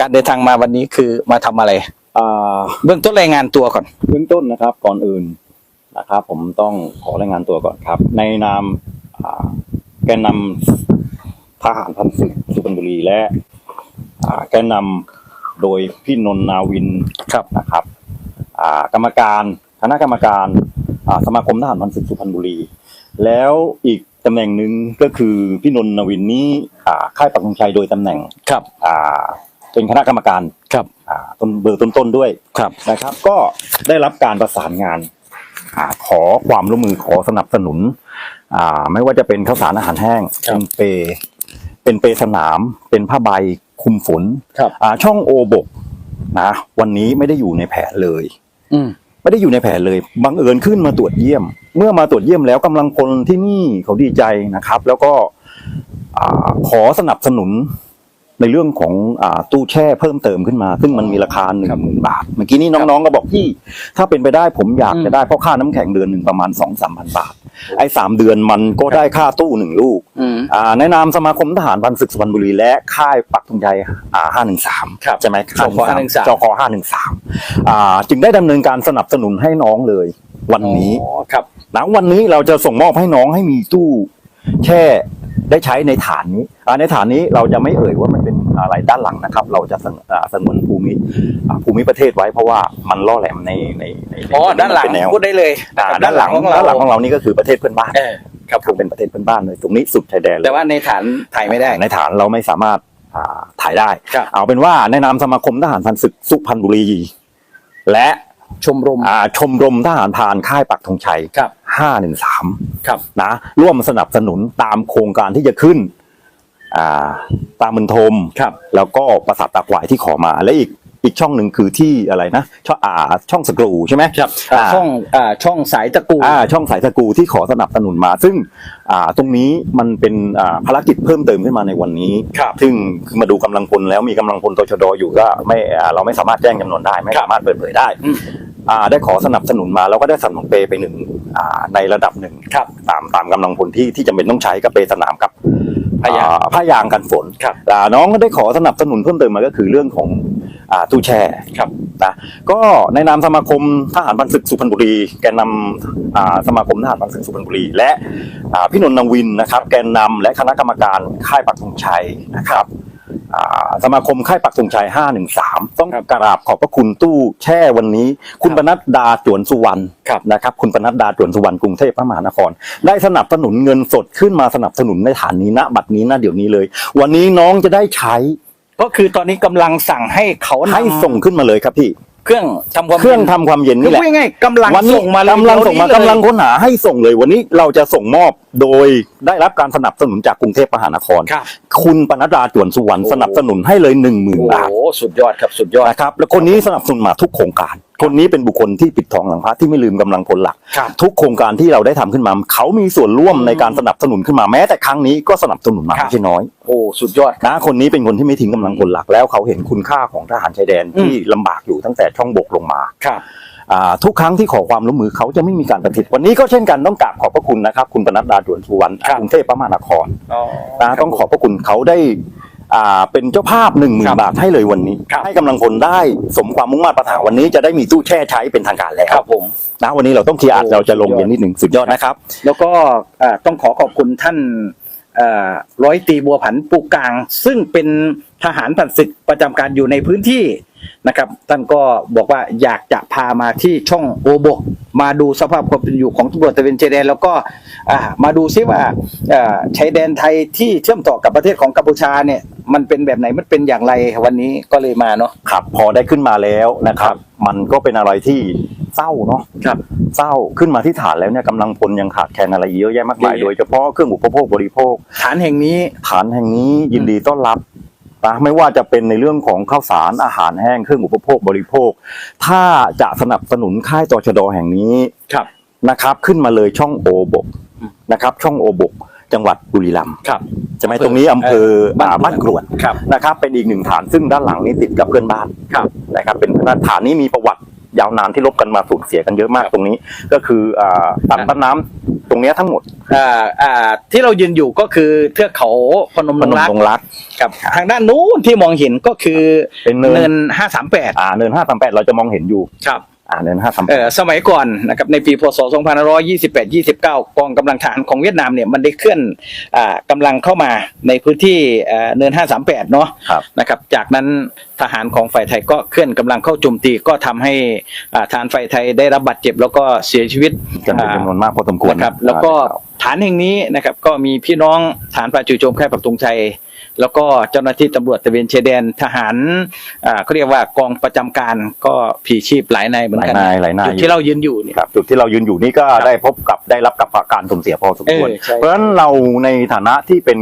การเดินทางมาวันนี้คือมาทำอะไร อ่าเบื้องต้นรายงานตัวก่อน เบื้องต้นนะครับก่อนอื่นนะครับ ผมต้องขอรายงานตัวก่อนครับ ในนามอ่าแกนนำทหารพันศึกสุพรรณบุรีและอ่าแกนนำโดยพี่นนท์นาวินครับ นะครับอ่ากรรมการคณะกรรมการอ่าสมาคมทหารพันศึกสุพรรณบุรี แล้วอีกตำแหน่งหนึ่งก็คือพี่นนท์นาวินนี้อ่าค่ายปักธงชัยโดยตำแหน่ง ครับ อ่า เป็นคณะกรรมการครับอ่าต้นเบอร์ต้นๆด้วยครับนะครับ ก็ได้รับการประสานงานอาขอความร่วมมือขอสนับสนุนอ่าไม่ว่าจะเป็นข้าวสารอาหารแห้งครับเป็นเปรย์เป็นเปรย์สนาม เป็นผ้าใบคลุมฝนครับอ่าช่องโอบกนะวันนี้ไม่ได้อยู่ในแผนเลย อืมไม่ได้อยู่ในแผนเลยบังเอิญขึ้นมาตรวจเยี่ยม เมื่อมาตรวจเยี่ยมแล้วกำลังพลที่นี่เขาดีใจนะครับ แล้วก็อ่าขอสนับสนุน ในเรื่องของอาตู้แช่เพิ่มเติมขึ้นมา ซึ่งมันมีราคาหนึ่งหมื่นบาท เมื่อกี้นี้น้องๆก็บอกพี่ถ้าเป็นไปได้ผมอยากจะได้เพราะค่าน้ำแข็งเดือนหนึ่งประมาณสองสามพันบาท ไอ้สามเดือนมันก็ได้ค่าตู้หนึ่งลูกอืม อ่าในนามสมาคมทหารพันศึกสุพรรณบุรีและค่ายปักธงชัยอ่าห้าหนึ่งสามครับใช่ไหมจค513 จคห้าหนึ่งสามอ่าจึงได้ดำเนินการสนับสนุนให้น้องเลย วันนี้ อ๋อครับนะวันนี้เราจะส่งมอบให้น้องให้มีตู้แช่ ได้ใช้ในฐานนี้อ่าในฐานนี้เราจะไม่เอ่ยว่ามันเป็นอะไรด้านหลังนะครับ เราจะสงอ่าสงวนภูมิอ่าภูมิประเทศไว้เพราะว่ามันล่อแหลมในในในในอ๋อด้านหลังเป็แนวพูดได้เลยอ่าด้านหลังของเราด้านหลังของเรานี่ก็คือประเทศเพื่อนบ้านเออครับผมเป็นประเทศเพื่อนบ้านเลยตรงนี้สุดชายแดนเลยแต่ว่าในฐานถ่ายไม่ได้ในฐานเราไม่สามารถอ่าถ่ายได้ครับเอาเป็นว่าในนามสมาคมทหารพันศึกสุพรรณบุรี และชมรมอ่าชมรมทหารพรานค่ายปักธงชัยครับ ห้าหนึ่งสามครับนะร่วมสนับสนุนตามโครงการที่จะขึ้นอ่าตามมืนทมครับ แล้วก็ประสาทตาควายที่ขอมาและอีกอีกช่องหนึ่งคือที่อะไรนะ ช่องอ่าช่องสกรูใช่ไหมครับอ่าช่องอ่าช่องสายตะกูอ่าช่องสายสกรูที่ขอสนับสนุนมา ซึ่งอ่าตรงนี้มันเป็นอ่าภารกิจเพิ่มเติมขึ้นมาในวันนี้ครับซึ่งคือมาดูกำลังพลแล้วมีกำลังพลตชดอยู่ก็ไม่อ่าเราไม่สามารถแจ้งจำนวนได้ ไม่สามารถเปิดเผยได้อืมอ่าได้ขอสนับสนุนมาแล้วก็ได้สนับสนุนเปไปหนึ่งอ่า ในระดับหนึ่งครับตามตามกำลังพลที่ที่จำเป็นต้องใช้กับเปสนามกับผ้ายางอ่ผ้ายางกันฝนครับอ่าน้องก็ได้ขอสนับสนุนเพิ่มเติมมาก็คือเรื่องของอ่าตู้แช่ครับนะก็ในนามสมาคมทหารพันศึกสุพรรณบุรี แกนนำอ่าสมาคมทหารพันศึกสุพรรณบุรี และอ่าพี่นนท์นวินนะครับ แกนนำและคณะกรรมการค่ายปักธงชัยนะครับอ่า สมาคมค่ายปักธงชัย 513 ต้องกราบขอบพระคุณตู้แช่วันนี้ คุณปนัดดาจวนสุวรรณครับนะครับ คุณปนัดดาจวนสุวรรณกรุงเทพมหานคร ได้สนับสนุนเงินสดขึ้นมาสนับสนุนในฐานนี้ณบัดนี้ณเดี๋ยวนี้เลย วันนี้น้องจะได้ใช้ ก็คือตอนนี้กำลังสั่งให้เขานำให้ส่งขึ้นมาเลยครับพี่เครื่องทำความเครื่องทำความเย็นนี่นี่แหละพูดง่ายๆกำลังวันนี้ส่งมาเลยกำลังส่งมาเดี๋ยวกำนี้ลังค้นหาให้ส่งเลยวันนี้เราจะส่งมอบ โดยได้รับการสนับสนุนจากกรุงเทพมหานคร ครับคุณปนัดดาจวนสุวรรณโอ้สนับสนุนให้เลยหนึ่งหมื่นโอ้บาท โหสุดยอดครับสุดยอด นะครับแล้วคนนี้สนับสนุนมาทุกโครงการ คนนี้เป็นบุคคลที่ปิดทองหลังพระที่ไม่ลืมกำลังพลหลัก ครับ ทุกโครงการที่เราได้ทำขึ้นมา เขามีส่วนร่วมในการสนับสนุนขึ้นมาแม้แต่ครั้งนี้ก็สนับสนุนมาครับ ไม่ใช่น้อยโอ้สุดยอด นะคนนี้เป็นคนที่ไม่ทิ้งกำลังพลหลักแล้วเขาเห็นคุณค่าของทหารชายแดนที่ลำบากอยู่ตั้งแต่ช่องบกลงมา ครับอ่า ทุกครั้งที่ขอความร่วมมือเขาจะไม่มีการปฏิเสธวันนี้ก็เช่นกันต้องกราบขอบพระคุณนะครับ คุณปนัดดาจวนสุวรรณครับกรุงเทพมหานครอ๋อนะต้องขอบพระคุณเขาได้อ่าเป็นเจ้าภาพหนึ่งหมื่ครันบบาทให้เลยวันนี้ครับให้กำลังพลได้สมความมุ่งมั่นปรารถนาวันนี้จะได้มีตู้แช่ใช้เป็นทางการแล้วครับผมนะวันนี้เราต้องเคลียร์อัดโอ้เราจะลงสุดยอดเย็นนิดหนึ่งสุดยอดนะครับ แล้วก็เอ่อต้องขอขอบคุณท่านเอ่อร้อยตรีบัวผันปูกลาง ซึ่งเป็นทหารผ่านศึกประจำการอยู่ในพื้นที่ นะครับ ท่านก็บอกว่าอยากจะพามาที่ช่องโอบก มาดูสภาพความเป็นอยู่ของตำรวจตระเวนชายแดน แล้วก็อ่ามาดูซิว่าเอ่อชายแดนไทยที่เชื่อมต่อกับประเทศของกัมพูชาเนี่ยมันเป็นแบบไหนมันเป็นอย่างไรวันนี้ก็เลยมาเนาะครับพอได้ขึ้นมาแล้วนะครับ มันก็เป็นอะไรที่เศร้าเนาะครับเศร้าขึ้นมาที่ฐานแล้วเนี่ยกำลังพลยังขาดแคลนอะไรเยอะแยะมากมายเยอะโดยเฉพาะเครื่องอุปโภคบริโภค ฐานแห่งนี้ฐานแห่งนี้ยินดีต้อนรับ นะไม่ว่าจะเป็นในเรื่องของข้าวสารอาหารแห้งเครื่องอุปโภคบริโภค ถ้าจะสนับสนุนค่ายตชดแห่งนี้ครับนะครับ ขึ้นมาเลยช่องโอบกนะครับ ช่องโอบกจังหวัดบุรีรัมย์ครับใช่ไหมตรงนี้อำเภออ่าบ้านกรวดครับนะครับ เป็นอีกหนึ่งฐานซึ่งด้านหลังนี้ติดกับเพื่อนบ้านครับนะครับ เป็นฐานนี้มีประวัติยาวนานที่ลบกันมาสูญเสียกันเยอะมากตรงนี้ ก็คืออ่าตัดต้นน้ำต รงเนี้ยทั้งหมดอ่าอ่าที่เรายืนอยู่ก็คือเทือกเขาพนมพดนงมรักดงรักกับทางด้านนู้นที่มองเห็นก็คือเป็นเนินเนิน ห้าสามแปดอ่าเนินห้าสามแปดเราจะมองเห็นอยู่ ครับ อ่าเนินห้าสามเออสมัยก่อนนะครับในปีพศ 2528 29 กองกำลังทหารของเวียดนามเนี่ยมันได้เคลื่อนอ่ากำลังเข้ามาในพื้นที่เอ่อเนิน 538 เนาะครับนะครับจากนั้นทหารของฝ่ายไทยก็เคลื่อนกำลังเข้าโจมตีก็ทำให้อ่าทหารฝ่ายไทยได้รับบาดเจ็บ แล้วก็เสียชีวิตกันเป็นจำนวนมากพอสมควรนะครับแล้วก็ฐานแห่งนี้นะครับก็มีพี่น้องฐานฝ่ายจู่โจมค่ายปักธงชัย แล้วก็เจ้าหน้าที่ตำรวจตระเวนชายแดนทหารอ่าเขาเรียกว่ากองประจำการก็ผลีชีพหลายนายเหมือนหลายกันนายหลายนาย จุดที่เรายืนอยู่เนี่ย ครับจุดที่เรายืนอยู่นี่ก็ได้พบกับได้รับกับการสูญเสียพอสมควร เออใช่ เพราะฉะนั้นเราในฐานะที่เป็น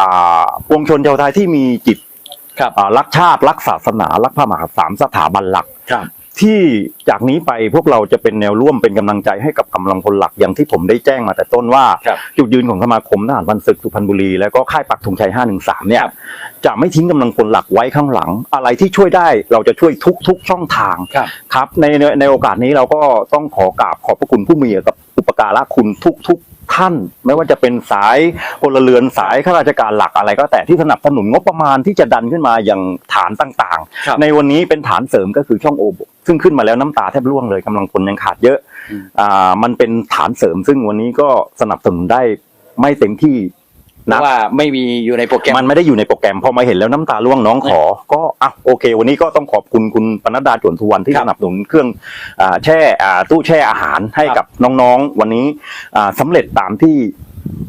อ่าปวงชนชาวไทยที่มีจิตครับอ่ารักชาติรักศาสนา รักพระมหากษัตริย์สามสถาบันหลัก ครับ ที่จากนี้ไปพวกเราจะเป็นแนวร่วมเป็นกำลังใจให้กับกำลังพลหลักอย่างที่ผมได้แจ้งมาแต่ต้นว่า ครับ จุดยืนของสมาคมทหารพันศึกสุพรรณบุรีแล้วก็ค่ายปักธงชัย 513 เนี่ยครับจะไม่ทิ้งกำลังพลหลักไว้ข้างหลัง อะไรที่ช่วยได้เราจะช่วยทุกทุกช่องทาง ครับ ครับในในในโอกาสนี้เราก็ต้องขอกราบขอบพระคุณผู้มีกับอุปการะคุณทุกทุก ท่านไม่ว่าจะเป็นสายพลเรือนสายข้าราชการหลักอะไรก็แต่ที่สนับสนุนงบประมาณที่จะดันขึ้นมาอย่างฐานต่างครับๆในวันนี้เป็นฐานเสริมก็คือช่องโอบซึ่งขึ้นมาแล้วน้ำตาแทบร่วงเลยกำลังพลยังขาดเยอะอืมอ่ามันเป็นฐานเสริมซึ่งวันนี้ก็สนับสนุนได้ไม่เต็มที่ เพราะว่าไม่มีอยู่ในโปรแกรม มันไม่ได้อยู่ในโปรแกรมพอมาเห็นแล้วน้ำตาร่วงน้องขอ ก็อะโอเค วันนี้ก็ต้องขอบคุณคุณปนัดดาจวนทุวันที่ครับสนับสนุนเครื่องอ่าแช่อ่าตู้แช่อาหารให้ครับกับน้องๆ วันนี้อ่าสำเร็จตามที่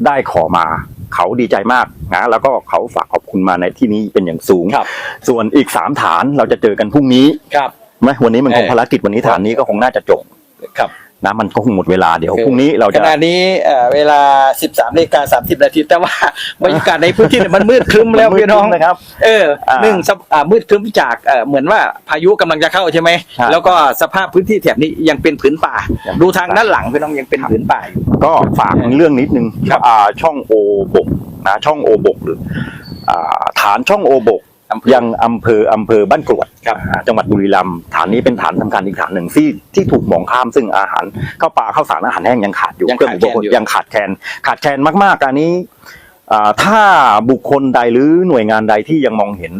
ได้ขอมาเขาดีใจมากนะแล้วก็เขาฝากขอบคุณมาในที่นี้เป็นอย่างสูงครับส่วนอีกสามฐานเราจะเจอกันพรุ่งนี้ครับไหมวันนี้มันคงเออภารกิจวันนี้ฐานนี้ก็คงน่าจะจบครับ นะมันก็คงหมดเวลาเดี๋ยวพรุ่งนี้เราขจะณะนี้เอ่อเวลา 13นาฬิกา30 นาที แต่ว่าบรรยากาศในพื้นที่เนี่ยมันมืดครึ้มแล้วมันมืดพี่น้องครึ้มนะครับ เอออ่าหนึ่งสภอ่ามืดครึ้มจากเอ่อเหมือนว่าพายุกำลังจะเข้าใช่ไหมใช่แล้วก็สภาพพื้นที่แถบนี้ยังเป็นผืนป่ายังเป็นดูทางด้านหลังพี่น้องยังเป็นผืนป่าอยู่ก็ฝากเรื่องนิดนึงครับอ่าช่องโอบกนะช่องโอบกหรืออ่าฐานช่องโอบกอำเภอ ยังอำเภออำเภอบ้านกรวดครับอ่าจังหวัดบุรีรัมย์ฐานนี้เป็นฐานสำคัญอีกฐานหนึ่งที่ที่ถูกมองข้ามซึ่งอาหารข้าวปลาข้าวสารอาหารแห้งยังขาดอยู่ยังเครื่องขาดอุปโภคแคลนอยู่ยังขาดแคลนขาดแคลนมากๆอันนี้อ่าถ้าบุคคลใดหรือหน่วยงานใดที่ยังมองเห็น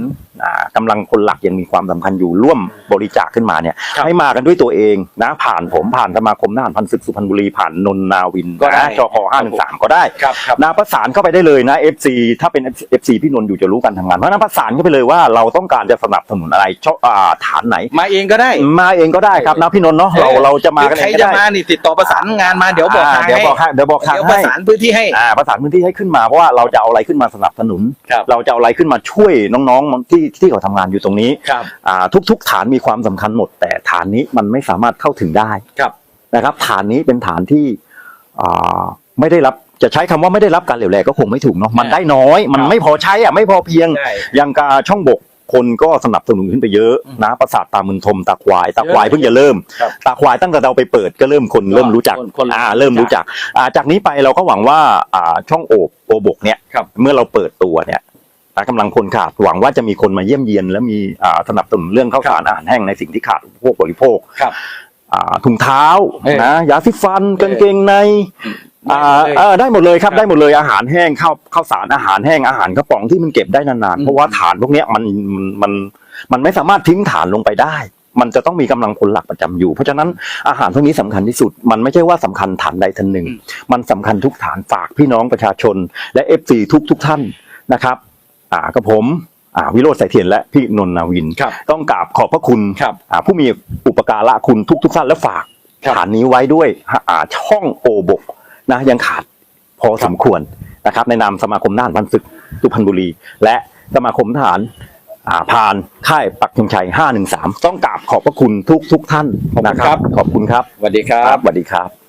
อ่ากำลังคนหลักยังมีความสำคัญอยู่ร่วมบริจาคขึ้นมาเนี่ยครับให้มากันด้วยตัวเองนะผ่านผมผ่านสมาคมทหารพันศึกสุพรรณบุรีผ่านนนนาวินก็ได้นะจคห้าหนึ่งสามก็ได้ครับครับนะประสานเข้าไปได้เลยนะ FC ถ้าเป็น FC พี่นนท์อยู่จะรู้การทำงานเพราะฉะนั้นประสานเข้าไปเลยว่าเราต้องการจะสนับสนุนอะไรช่ออ่าฐานไหน มาเองก็ได้ มาเองก็ได้ครับนะพี่นนท์เนาะเราเราจะมากันใครเองก็จะได้มานี่ติดต่อประสานงานมาเดี๋ยวบอกทางเดี๋ยวให้บอกให้เดี๋ยวบอกทางเดี๋ยวประให้สานพื้นที่ให้อ่าประสานพื้นที่ให้ขึ้นมาเพราะว่าเราจะเอาอะไรขึ้นมาสนับสนุนครับเราจะเอาอะไรขึ้นมาช่วยน้องๆที่ที่เขาทำงานอยู่ตรงนี้ครับอ่าทุก ๆ ฐานมีความสำคัญหมด แต่ฐานนี้มันไม่สามารถเข้าถึงได้ครับนะครับ ฐานนี้เป็นฐานที่อ่าไม่ได้รับจะใช้คำว่าไม่ได้รับการเหลวแลก็คงไม่ถูกเนาะมันได้น้อย มันไม่พอใช้อะไม่พอเพียงใช่อย่างกาช่องบกคนก็สนับสนุนขึ้นไปเยอะอืมนะประสาทตามึนทมตาควายตาควายเยอะเพิ่งจะเริ่มครับตาควายตั้งแต่เราไปเปิดก็เริ่มคนเริ่มรู้จักคนคนอ่าเริ่มรู้จักอ่าจากนี้ไปเราก็หวังว่าอ่าช่องโอบโอบกเนี่ยครับเมื่อเราเปิดตัวเนี่ย นะกำลังคนขาดหวังว่าจะมีคนมาเยี่ยมเยียน และมีอ่าสนับสนุนเรื่องข้าวสารอาหารแห้งในสิ่งที่ขาดพวกบริโภคครับ อ่าถุงเท้าเออนะยาสีฟันกางเกงในอ่าเออได้หมดเลยครับครับได้หมดเลยอาหารแห้งข้าวข้าวสารอาหารแห้งอาหารกระป๋องที่มันเก็บได้นานอืม ๆเพราะว่าฐานพวกเนี้ยมันมันมันมันไม่สามารถทิ้งฐานลงไปได้ มันจะต้องมีกำลังคนหลักประจำอยู่ เพราะฉะนั้นอาหารพวกนี้สำคัญที่สุด มันไม่ใช่ว่าสำคัญฐานใดฐานหนึ่งอืมมันสำคัญทุกฐานฝากพี่น้องประชาชนและเอฟซีทุกทุกท่านนะครับ อ่ากับผมอ่าวิโรจน์สายเทียนและพี่นนท์นาวิน ครับต้องกราบขอบพระคุณครับอ่าผู้มีอุปการะคุณทุกทุก ๆ ท่านและฝากครับฐานนี้ไว้ด้วยอ่าช่องโอบกนะยังขาดพอสมควรนะครับในนามสมาคมน่านพันศึกสุพรรณบุรี และสมาคมทหารอ่าพานค่ายปักธงชัย 513 ต้องกราบขอบพระคุณทุกทุกๆท่านนะคขอบคุณครัรับบขอบคุณครับ สวัสดีครับสวัสดีครับ